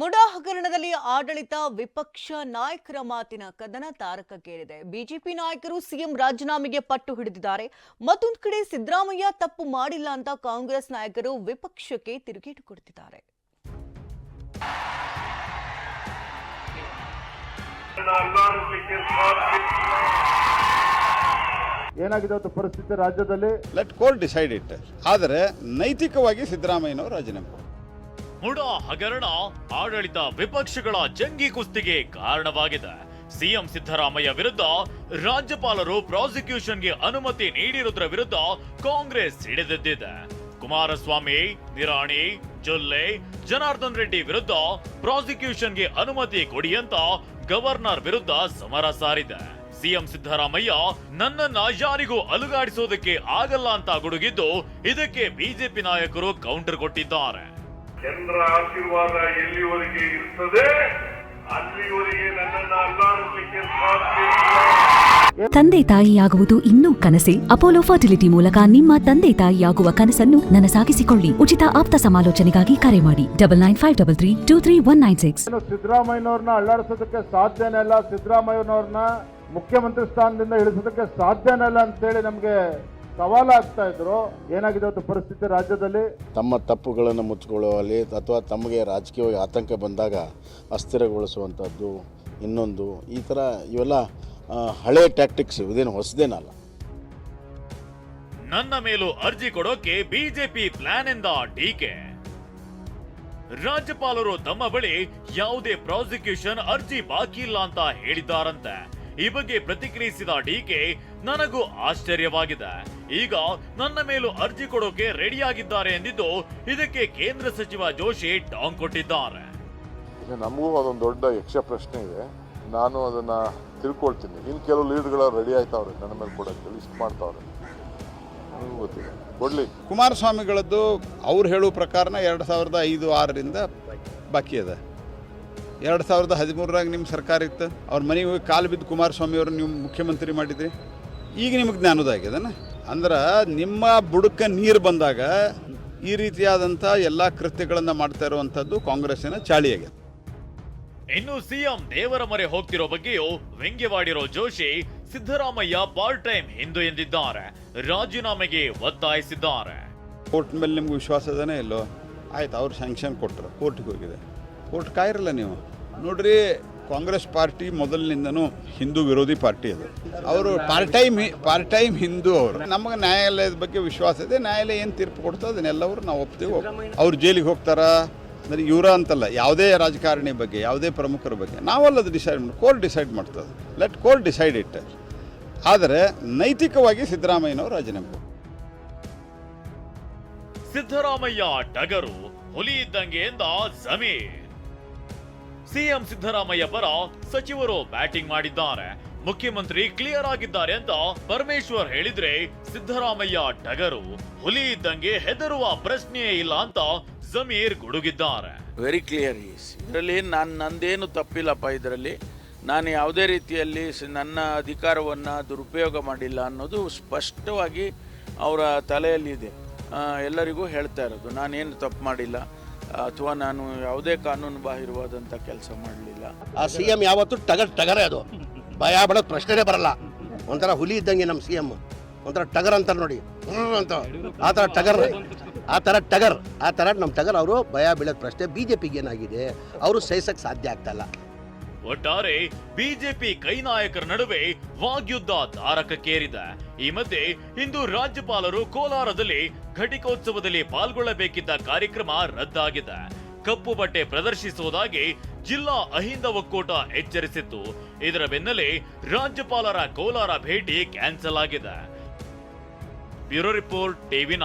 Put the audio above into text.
ಮುಡಾ ಹಗರಣದಲ್ಲಿ ಆಡಳಿತ ವಿಪಕ್ಷ ನಾಯಕರ ಮಾತಿನ ಕದನ ತಾರಕಕ್ಕೇರಿದೆ. ಬಿಜೆಪಿ ನಾಯಕರು ಸಿಎಂ ರಾಜೀನಾಮೆಗೆ ಪಟ್ಟು ಹಿಡಿದಿದ್ದಾರೆ. ಮತ್ತೊಂದು ಕಡೆ ಸಿದ್ದರಾಮಯ್ಯ ತಪ್ಪು ಮಾಡಿಲ್ಲ ಅಂತ ಕಾಂಗ್ರೆಸ್ ನಾಯಕರು ವಿಪಕ್ಷಕ್ಕೆ ತಿರುಗೇಟು ಕೊಡುತ್ತಿದ್ದಾರೆ ಏನಾಗಿದೆ ಪರಿಸ್ಥಿತಿ ರಾಜ್ಯದಲ್ಲಿ? ಲೆಟ್ ಕೋರ್ಟ್ ಡಿಸೈಡ್ ಇಟ್ ಆದರೆ ನೈತಿಕವಾಗಿ ಸಿದ್ದರಾಮಯ್ಯನವರು ರಾಜೀನಾಮೆ. ಮುಡಾ ಹಗರಣ ಆಡಳಿತ ವಿಪಕ್ಷಗಳ ಜಂಗಿ ಕುಸ್ತಿಗೆ ಕಾರಣವಾಗಿದೆ. ಸಿಎಂ ಸಿದ್ದರಾಮಯ್ಯ ವಿರುದ್ಧ ರಾಜ್ಯಪಾಲರು ಪ್ರಾಸಿಕ್ಯೂಷನ್ಗೆ ಅನುಮತಿ ನೀಡಿರುವುದರ ವಿರುದ್ಧ ಕಾಂಗ್ರೆಸ್ ಸಿಡಿದೆದ್ದಿದೆ. ಕುಮಾರಸ್ವಾಮಿ, ನಿರಾಣಿ, ಜೊಲ್ಲೆ, ಜನಾರ್ದನ್ ರೆಡ್ಡಿ ವಿರುದ್ಧ ಪ್ರಾಸಿಕ್ಯೂಷನ್ಗೆ ಅನುಮತಿ ಕೊಡಿ ಅಂತ ಗವರ್ನರ್ ವಿರುದ್ಧ ಸಮರ ಸಾರಿದೆ. ಸಿಎಂ ಸಿದ್ದರಾಮಯ್ಯ ನನ್ನನ್ನ ಯಾರಿಗೂ ಅಲುಗಾಡಿಸೋದಕ್ಕೆ ಆಗಲ್ಲ ಅಂತ ಗುಡುಗಿದ್ದು ಇದಕ್ಕೆ ಬಿಜೆಪಿ ನಾಯಕರು ಕೌಂಟರ್ ಕೊಟ್ಟಿದ್ದಾರೆ. ಜನರ ಆಶೀರ್ವಾದ ಎಲ್ಲಿವರೆಗೆ ಇರ್ತದೆ ಅಲ್ಲಿವರೆಗೆ ನನ್ನನ್ನು ಅಲ್ಲಾಡಿಸಲಿಕ್ಕೆ ಸಾಧ್ಯ ತಂದೆ ತಾಯಿಯಾಗುವುದು ಇನ್ನೂ ಕನಸೆ. ಅಪೋಲೋ ಫರ್ಟಿಲಿಟಿ ಮೂಲಕ ನಿಮ್ಮ ತಂದೆ ತಾಯಿಯಾಗುವ ಕನಸನ್ನು ನನಸಾಗಿಸಿಕೊಳ್ಳಿ. ಉಚಿತ ಆಪ್ತ ಸಮಾಲೋಚನೆಗಾಗಿ ಕರೆ ಮಾಡಿ. Double nine five double three two three one nine six. ಸಿದ್ದರಾಮಯ್ಯವ್ರನ್ನ ಸಿದ್ದರಾಮಯ್ಯನವ್ರನ್ನ ಅಲ್ಲಾಡಿಸೋದಕ್ಕೆ ಸಾಧ್ಯನೇ ಇಲ್ಲ. ಸಿದ್ದರಾಮಯ್ಯನವ್ರನ್ನ ಮುಖ್ಯಮಂತ್ರಿ ಸ್ಥಾನದಿಂದ ಇಳಿಸೋದಕ್ಕೆ ಸಾಧ್ಯನೇ ಇಲ್ಲ ಅಂತೇಳಿ ನಮಗೆ ಸವಾಲಾಗ್ತಾ ಇದ್ರು. ಏನಾಗಿದೆ ಒಂದು ಪರಿಸ್ಥಿತಿ ರಾಜ್ಯದಲ್ಲಿ? ತಮ್ಮ ತಪ್ಪುಗಳನ್ನು ಮುಚ್ಚಿಕೊಳ್ಳುವಲ್ಲಿ ಅಥವಾ ತಮಗೆ ರಾಜಕೀಯವಾಗಿ ಆತಂಕ ಬಂದಾಗ ಅಸ್ಥಿರಗೊಳಿಸುವಂಥದ್ದು ಇನ್ನೊಂದು ಈ ಥರ ಇವೆಲ್ಲ ಆ, ಹಳೆ ಟ್ಯಾಕ್ಟಿಕ್ಸ್ ಇದೇನು ಹೊಸದೇನಲ್ಲ. ನನ್ನ ಮೇಲೂ ಅರ್ಜಿ ಕೊಡೋಕೆ ಬಿಜೆಪಿ ಪ್ಲಾನ್ ಎಂದ ಡಿಕೆ ರಾಜ್ಯಪಾಲರು ತಮ್ಮ ಬಳಿ ಯಾವುದೇ ಪ್ರಾಸಿಕ್ಯೂಷನ್ ಅರ್ಜಿ ಬಾಕಿ ಇಲ್ಲ ಅಂತ ಹೇಳಿದ್ದಾರಂತೆ. ಈ ಬಗ್ಗೆ ಪ್ರತಿಕ್ರಿಯಿಸಿದ ಡಿಕೆ ನನಗೂ ಆಶ್ಚರ್ಯವಾಗಿದೆ. ಈಗ ನನ್ನ ಮೇಲೂ ಅರ್ಜಿ ಕೊಡೋಕೆ ರೆಡಿಯಾಗಿದ್ದಾರೆ ಎಂದಿದ್ದು ಇದಕ್ಕೆ ಕೇಂದ್ರ ಸಚಿವ ಜೋಶಿ ಟಾಂಗ್ ಕೊಟ್ಟಿದ್ದಾರೆ. ನಮಗೂ ಅದೊಂದು ದೊಡ್ಡ ಯಕ್ಷ ಪ್ರಶ್ನೆ ಇದೆ. ನಾನು ಅದನ್ನ ತಿಳ್ಕೊಳ್ತೀನಿ. ಇನ್ನು ಕೆಲವು ಲೀಡ್ಗಳ ರೆಡಿ ಆಯ್ತಾವ್ರೆ ನನ್ನ ಮೇಲೆ ಕೊಡಕ್ಕೆ ಲಿಸ್ಟ್ ಮಾಡ್ತಾವ್ರೆ. ಗೊತ್ತಿಲ್ಲ ಕೊಡ್ಲಿ. ಕುಮಾರಸ್ವಾಮಿಗಳದ್ದು ಅವ್ರು ಹೇಳುವ ಪ್ರಕಾರನ ಎರಡು ಸಾವಿರದ ಐದು ಆರರಿಂದ ಬಾಕಿ ಅದ ಎರಡು ಸಾವಿರದ ಹದಿಮೂರರಾಗ ನಿಮ್ಮ ಸರ್ಕಾರ ಇತ್ತು ಅವ್ರ ಮನೆಗೆ ಹೋಗಿ ಕಾಲು ಬಿದ್ದು ಕುಮಾರಸ್ವಾಮಿ ಅವರು ನೀವು ಮುಖ್ಯಮಂತ್ರಿ ಮಾಡಿದ್ರಿ. ಈಗ ನಿಮಗೆ ಜ್ಞಾನದಾಗ್ಯದನ ಅಂದ್ರೆ ನಿಮ್ಮ ಬುಡಕ್ಕೆ ನೀರು ಬಂದಾಗ ಈ ರೀತಿಯಾದಂಥ ಎಲ್ಲ ಕೃತ್ಯಗಳನ್ನು ಮಾಡ್ತಾ ಇರುವಂಥದ್ದು ಕಾಂಗ್ರೆಸ್ಸಿನ ಚಾಳಿಯಾಗಿದೆ ಇನ್ನು ಸಿಎಂ ದೇವರ ಮರೆ ಹೋಗ್ತಿರೋ ಬಗ್ಗೆಯೂ ವ್ಯಂಗ್ಯವಾಡಿರೋ ಜೋಶಿ ಸಿದ್ದರಾಮಯ್ಯ ಪಾರ್ಟ್ ಟೈಮ್ ಹಿಂದೂ ಎಂದಿದ್ದಾರೆ ರಾಜೀನಾಮೆಗೆ ಒತ್ತಾಯಿಸಿದ್ದಾರೆ. ಕೋರ್ಟ್ ಮೇಲೆ ನಿಮ್ಗೆ ವಿಶ್ವಾಸ ಅದನೇ ಇಲ್ಲೋ? ಆಯ್ತು ಅವ್ರು ಸ್ಯಾಂಕ್ಷನ್ ಕೊಟ್ಟರು ಕೋರ್ಟ್ಗೆ ಹೋಗಿದೆ. ಕೋರ್ಟ್ ಕಾಯಿರಲ್ಲ ನೀವು? ನೋಡ್ರಿ, ಕಾಂಗ್ರೆಸ್ ಪಾರ್ಟಿ ಮೊದಲಿನಿಂದನೂ ಹಿಂದೂ ವಿರೋಧಿ ಪಾರ್ಟಿ ಅದು. ಅವರು part time part time Hindu ಅವರು. ನಮಗೆ ನ್ಯಾಯಾಲಯದ ಬಗ್ಗೆ ವಿಶ್ವಾಸ ಇದೆ. ನ್ಯಾಯಾಲಯ ಏನು ತೀರ್ಪು ಕೊಡ್ತೋ ಅದನ್ನೆಲ್ಲವರು ನಾವು ಒಪ್ತೀವಿ. ಅವ್ರು ಜೈಲಿಗೆ ಹೋಗ್ತಾರಾ? ಅಂದರೆ ಇವರ ಅಂತಲ್ಲ, ಯಾವುದೇ ರಾಜಕಾರಣಿ ಬಗ್ಗೆ, ಯಾವುದೇ ಪ್ರಮುಖರ ಬಗ್ಗೆ. ನಾವಲ್ಲ ಅದು ಡಿಸೈಡ್ ಮಾಡಿ ಕೋರ್ಟ್ ಡಿಸೈಡ್ ಮಾಡ್ತದೆ. ಲೆಟ್ ಕೋರ್ಟ್ ಡಿಸೈಡ್ ಇಟ್ ಆದರೆ, ನೈತಿಕವಾಗಿ ಸಿದ್ದರಾಮಯ್ಯನವರು ರಾಜೀನಾಮೆ. ಸಿದ್ದರಾಮಯ್ಯ ಟಗರು, ಹುಲಿ ಇದ್ದಂಗೆ ಜಮೀರ್ ಸಿಎಂ ಸಿದ್ದರಾಮಯ್ಯ ಪರ ಸಚಿವರು ಬ್ಯಾಟಿಂಗ್ ಮಾಡಿದ್ದಾರೆ. ಮುಖ್ಯಮಂತ್ರಿ ಕ್ಲಿಯರ್ ಆಗಿದ್ದಾರೆ ಅಂತ ಪರಮೇಶ್ವರ್ ಹೇಳಿದ್ರೆ ಸಿದ್ದರಾಮಯ್ಯ ಟಗರು. ಹುಲಿ ಇದ್ದಂಗೆ ಹೆದರುವ ಪ್ರಶ್ನೆಯೇ ಇಲ್ಲ ಅಂತ ಜಮೀರ್ ಗುಡುಗಿದ್ದಾರೆ. ವೆರಿ ಕ್ಲಿಯರ್ ಇದರಲ್ಲಿ ನಾನು ನಂದೇನು ತಪ್ಪಿಲ್ಲಪ್ಪ, ಇದರಲ್ಲಿ. ನಾನು ಯಾವುದೇ ರೀತಿಯಲ್ಲಿ ನನ್ನ ಅಧಿಕಾರವನ್ನು ದುರುಪಯೋಗ ಮಾಡಿಲ್ಲ ಅನ್ನೋದು ಸ್ಪಷ್ಟವಾಗಿ ಅವರ ತಲೆಯಲ್ಲಿದೆ. ಎಲ್ಲರಿಗೂ ಹೇಳ್ತಾ ಇರೋದು, ನಾನೇನು ತಪ್ಪು ಮಾಡಿಲ್ಲ. ಅಥವಾ ನಾನು ಯಾವುದೇ ಕಾನೂನು ಬಾಹಿರವಾದಂಥ ಕೆಲಸ ಮಾಡಲಿಲ್ಲ. ಆ ಸಿ ಎಂ ಯಾವತ್ತು ಟಗರ್ ಟಗರೇ ಅದು. ಭಯ, ಬಿಡೋದು ಪ್ರಶ್ನೆನೇ ಬರಲ್ಲ. ಒಂಥರ ಹುಲಿ ಇದ್ದಂಗೆ ನಮ್ಮ ಸಿ ಎಂ. ಒಂಥರ ಟಗರ್ ಅಂತಾರೆ ನೋಡಿ. ಅಂತ. ಆ ಥರ ಟಗರ್. ಆ ಥರ ಟಗರ್. ಆ ಥರ ನಮ್ಮ ಟಗರ್ ಅವರು ಭಯ, ಬೀಳೋದು ಪ್ರಶ್ನೆ. ಬಿ ಜೆ ಪಿಗೆ ಏನಾಗಿದೆ? ಅವರು ಸಹಿಸಕ್ಕೆ ಸಾಧ್ಯ ಆಗ್ತಾಯಿಲ್ಲ ಒಟ್ಟಾರೆ ಬಿಜೆಪಿ ಕೈ ನಾಯಕರ ನಡುವೆ ವಾಗ್ಯುದ್ಧ ತಾರಕಕ್ಕೇರಿದೆ. ಈ ಮಧ್ಯೆ ಇಂದು ರಾಜ್ಯಪಾಲರು ಕೋಲಾರದಲ್ಲಿ ಘಟಿಕೋತ್ಸವದಲ್ಲಿ ಪಾಲ್ಗೊಳ್ಳಬೇಕಿದ್ದ ಕಾರ್ಯಕ್ರಮ ರದ್ದಾಗಿದೆ. ಕಪ್ಪು ಬಟ್ಟೆ ಪ್ರದರ್ಶಿಸುವುದಾಗಿ ಜಿಲ್ಲಾ ಅಹಿಂದ ಒಕ್ಕೂಟ ಎಚ್ಚರಿಸಿತ್ತು. ಇದರ ಬೆನ್ನಲ್ಲೇ ರಾಜ್ಯಪಾಲರ ಕೋಲಾರ ಭೇಟಿ ಕ್ಯಾನ್ಸಲ್ ಆಗಿದೆ. Bureau report TV